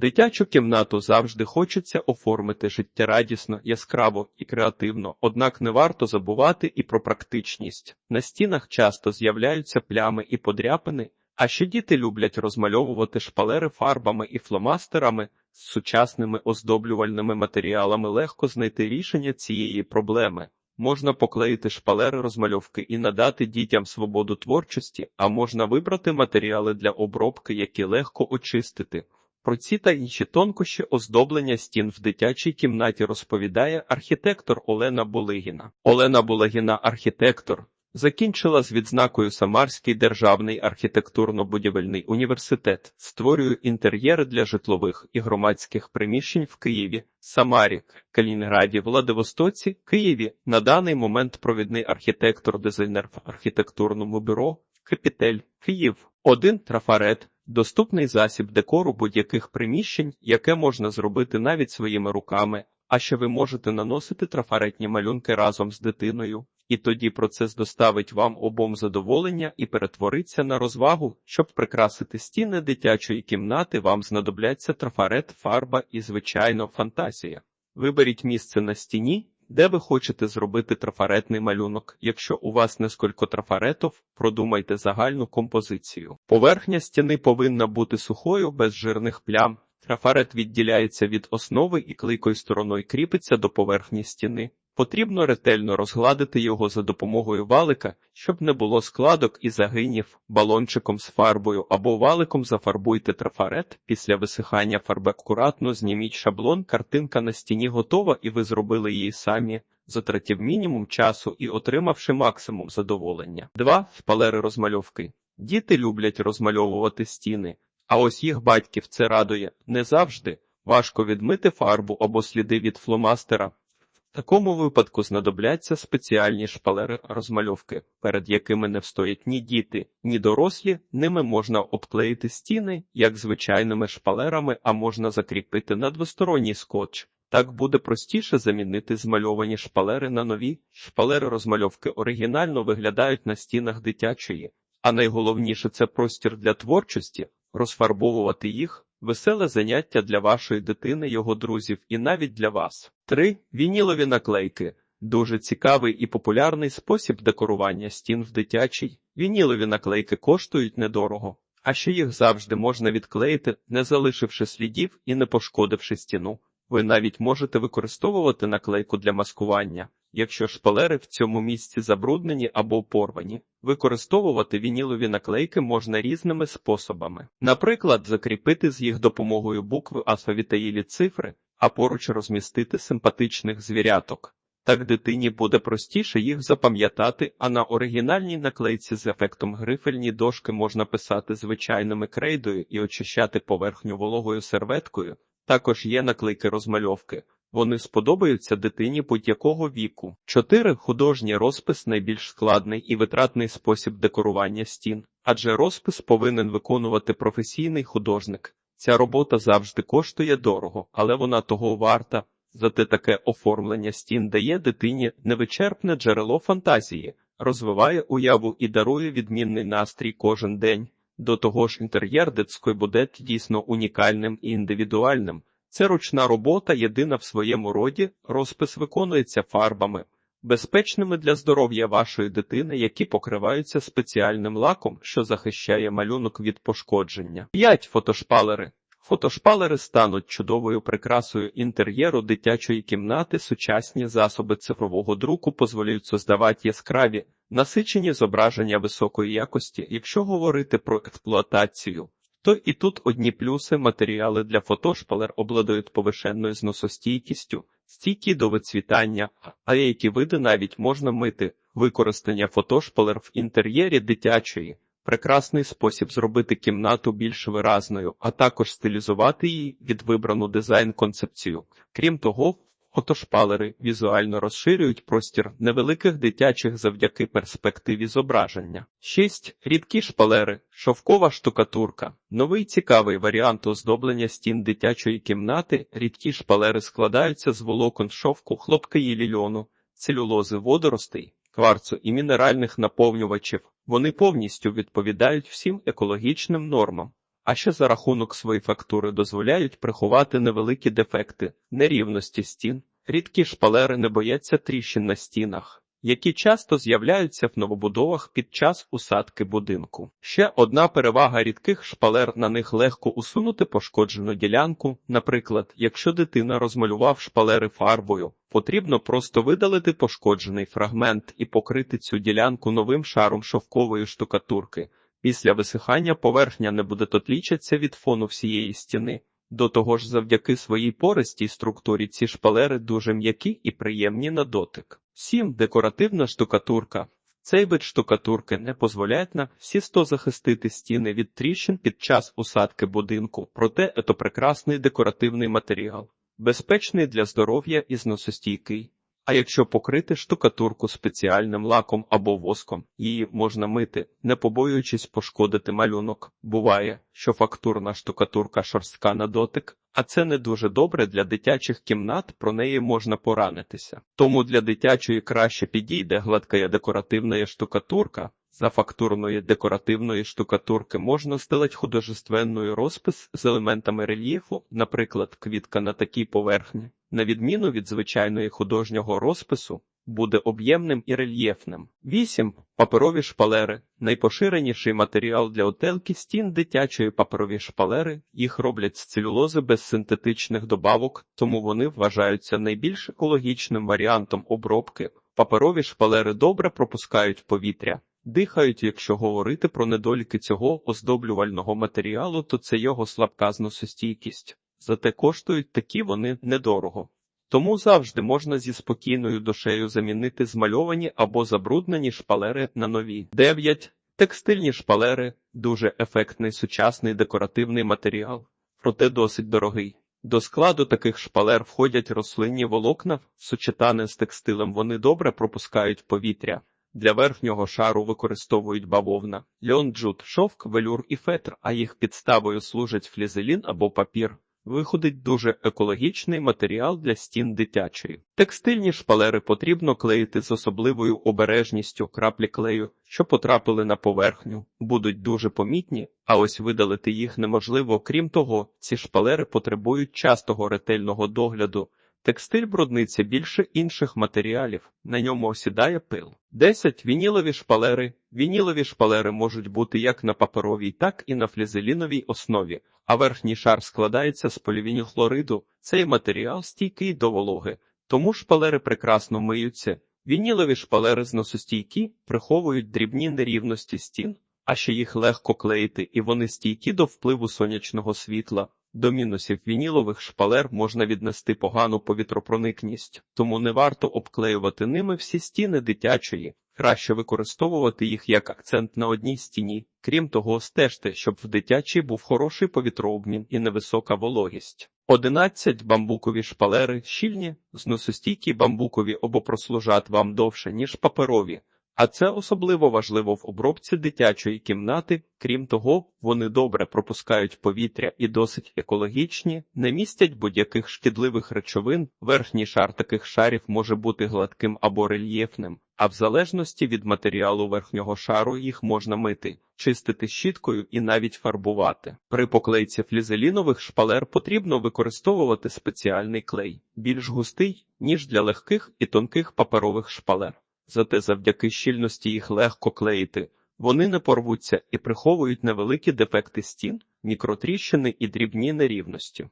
Дитячу кімнату завжди хочеться оформити життєрадісно, яскраво і креативно, однак не варто забувати і про практичність. На стінах часто з'являються плями і подряпини, а ще діти люблять розмальовувати шпалери фарбами і фломастерами. З сучасними оздоблювальними матеріалами легко знайти рішення цієї проблеми. Можна поклеїти шпалери розмальовки і надати дітям свободу творчості, а можна вибрати матеріали для обробки, які легко очистити. Про ці та інші тонкощі оздоблення стін в дитячій кімнаті розповідає архітектор Олена Булигіна. Олена Булигіна, архітектор, закінчила з відзнакою Самарський державний архітектурно-будівельний університет, створює інтер'єри для житлових і громадських приміщень в Києві, Самарі, Калінінграді, Владивостоці, Києві. На даний момент провідний архітектор-дизайнер в архітектурному бюро Капітель, Київ, один трафарет. Доступний засіб декору будь-яких приміщень, яке можна зробити навіть своїми руками, а ще ви можете наносити трафаретні малюнки разом з дитиною, і тоді процес доставить вам обом задоволення і перетвориться на розвагу, щоб прикрасити стіни дитячої кімнати, вам знадобляться трафарет, фарба і, звичайно, фантазія. Виберіть місце на стіні, де ви хочете зробити трафаретний малюнок. Якщо у вас несколько трафаретов, продумайте загальну композицію. Поверхня стіни повинна бути сухою, без жирних плям. Трафарет відділяється від основи і клейкою стороною кріпиться до поверхні стіни. Потрібно ретельно розгладити його за допомогою валика, щоб не було складок і загинів, балончиком з фарбою або валиком зафарбуйте трафарет. Після висихання фарби акуратно зніміть шаблон, картинка на стіні готова, і ви зробили її самі, затратив мінімум часу і отримавши максимум задоволення. 2. Шпалери розмальовки. Діти люблять розмальовувати стіни, а ось їх батьків це радує не завжди. Важко відмити фарбу або сліди від фломастера. Такому випадку знадобляться спеціальні шпалери розмальовки, перед якими не встоять ні діти, ні дорослі. Ними можна обклеїти стіни, як звичайними шпалерами, а можна закріпити на двосторонній скотч. Так буде простіше замінити змальовані шпалери на нові. Шпалери розмальовки оригінально виглядають на стінах дитячої, а найголовніше це простір для творчості, розфарбовувати їх. Веселе заняття для вашої дитини, його друзів і навіть для вас. 3. Вінілові наклейки дуже цікавий і популярний спосіб декорування стін в дитячій. Вінілові наклейки коштують недорого, а ще їх завжди можна відклеїти, не залишивши слідів і не пошкодивши стіну. Ви навіть можете використовувати наклейку для маскування. Якщо шпалери в цьому місці забруднені або порвані, використовувати вінілові наклейки можна різними способами. Наприклад, закріпити з їх допомогою букви алфавіта цифри, а поруч розмістити симпатичних звіряток. Так дитині буде простіше їх запам'ятати, а на оригінальній наклейці з ефектом грифельні дошки можна писати звичайними крейдою і очищати поверхню вологою серветкою. Також є наклейки розмальовки. Вони сподобаються дитині будь-якого віку. 4. Художній розпис найбільш складний і витратний спосіб декорування стін, адже розпис повинен виконувати професійний художник. Ця робота завжди коштує дорого, але вона того варта. Зате таке оформлення стін дає дитині невичерпне джерело фантазії, розвиває уяву і дарує відмінний настрій кожен день. До того ж, інтер'єр дитської буде дійсно унікальним і індивідуальним. Це ручна робота, єдина в своєму роді, розпис виконується фарбами, безпечними для здоров'я вашої дитини, які покриваються спеціальним лаком, що захищає малюнок від пошкодження. 5. Фотошпалери. Фотошпалери стануть чудовою прикрасою інтер'єру дитячої кімнати. Сучасні засоби цифрового друку дозволяють создавати яскраві, насичені зображення високої якості, якщо говорити про експлуатацію. То і тут одні плюси матеріали для фотошпалер обладають повишенною зносостійкістю, стійкі до вицвітання, а деякі види навіть можна мити. Використання фотошпалер в інтер'єрі дитячої прекрасний спосіб зробити кімнату більш виразною, а також стилізувати її від вибрану дизайн-концепцію. Крім того, Фотошпалери візуально розширюють простір невеликих дитячих завдяки перспективі зображення. 6. Рідкі шпалери, шовкова штукатурка. Новий цікавий варіант оздоблення стін дитячої кімнати. Рідкі шпалери складаються з волокон шовку, хлопка і лільону, целюлози водоростей, кварцу і мінеральних наповнювачів. Вони повністю відповідають всім екологічним нормам а ще за рахунок своєї фактури дозволяють приховати невеликі дефекти, нерівності стін. Рідкі шпалери не бояться тріщин на стінах, які часто з'являються в новобудовах під час усадки будинку. Ще одна перевага рідких шпалер на них легко усунути пошкоджену ділянку. Наприклад, якщо дитина розмалював шпалери фарбою, потрібно просто видалити пошкоджений фрагмент і покрити цю ділянку новим шаром шовкової штукатурки. Після висихання поверхня не буде тотлічатися від фону всієї стіни. До того ж, завдяки своїй пористій структурі ці шпалери дуже м'які і приємні на дотик. 7. Декоративна штукатурка. Цей вид штукатурки не дозволяє на всі сто захистити стіни від тріщин під час усадки будинку, проте це прекрасний декоративний матеріал, безпечний для здоров'я і зносостійкий. А якщо покрити штукатурку спеціальним лаком або воском, її можна мити, не побоюючись пошкодити малюнок. Буває, що фактурна штукатурка шорстка на дотик, а це не дуже добре для дитячих кімнат, про неї можна поранитися. Тому для дитячої краще підійде гладка декоративна штукатурка. За фактурної декоративної штукатурки можна стелити художественний розпис з елементами рельєфу, наприклад, квітка на такій поверхні, на відміну від звичайної художнього розпису, буде об'ємним і рельєфним. 8. Паперові шпалери найпоширеніший матеріал для отелки стін дитячої паперові шпалери. Їх роблять з целюлози без синтетичних добавок, тому вони вважаються найбільш екологічним варіантом обробки. Паперові шпалери добре пропускають повітря. Дихають, якщо говорити про недоліки цього оздоблювального матеріалу, то це його слабка зносостійкість. Зате коштують такі вони недорого. Тому завжди можна зі спокійною душею замінити змальовані або забруднені шпалери на нові. 9. Текстильні шпалери дуже ефектний сучасний декоративний матеріал, проте досить дорогий. До складу таких шпалер входять рослинні волокна, сучетане з текстилем вони добре пропускають повітря. Для верхнього шару використовують бавовна, льон, джут, шовк, велюр і фетр, а їх підставою служать флізелін або папір. Виходить дуже екологічний матеріал для стін дитячої. Текстильні шпалери потрібно клеїти з особливою обережністю краплі клею, що потрапили на поверхню, будуть дуже помітні, а ось видалити їх неможливо. Крім того, ці шпалери потребують частого ретельного догляду. Текстиль брудниться більше інших матеріалів, на ньому осідає пил. 10. Вінілові шпалери. Вінілові шпалери можуть бути як на паперовій, так і на флізеліновій основі, а верхній шар складається з полівінілхлориду. Цей матеріал стійкий до вологи, тому шпалери прекрасно миються. Вінілові шпалери зносостійкі приховують дрібні нерівності стін, а ще їх легко клеїти, і вони стійкі до впливу сонячного світла. До мінусів вінілових шпалер можна віднести погану повітропроникність, тому не варто обклеювати ними всі стіни дитячої, краще використовувати їх як акцент на одній стіні. Крім того, стежте, щоб в дитячій був хороший повітрообмін і невисока вологість. 11. бамбукові шпалери щільні, зносостійкі бамбукові або прослужать вам довше, ніж паперові. А це особливо важливо в обробці дитячої кімнати. Крім того, вони добре пропускають повітря і досить екологічні, не містять будь-яких шкідливих речовин. Верхній шар таких шарів може бути гладким або рельєфним, а в залежності від матеріалу верхнього шару їх можна мити, чистити щіткою і навіть фарбувати. При поклейці флізелінових шпалер потрібно використовувати спеціальний клей, більш густий, ніж для легких і тонких паперових шпалер. Зате завдяки щільності їх легко клеїти, вони не порвуться і приховують невеликі дефекти стін, мікротріщини і дрібні нерівності.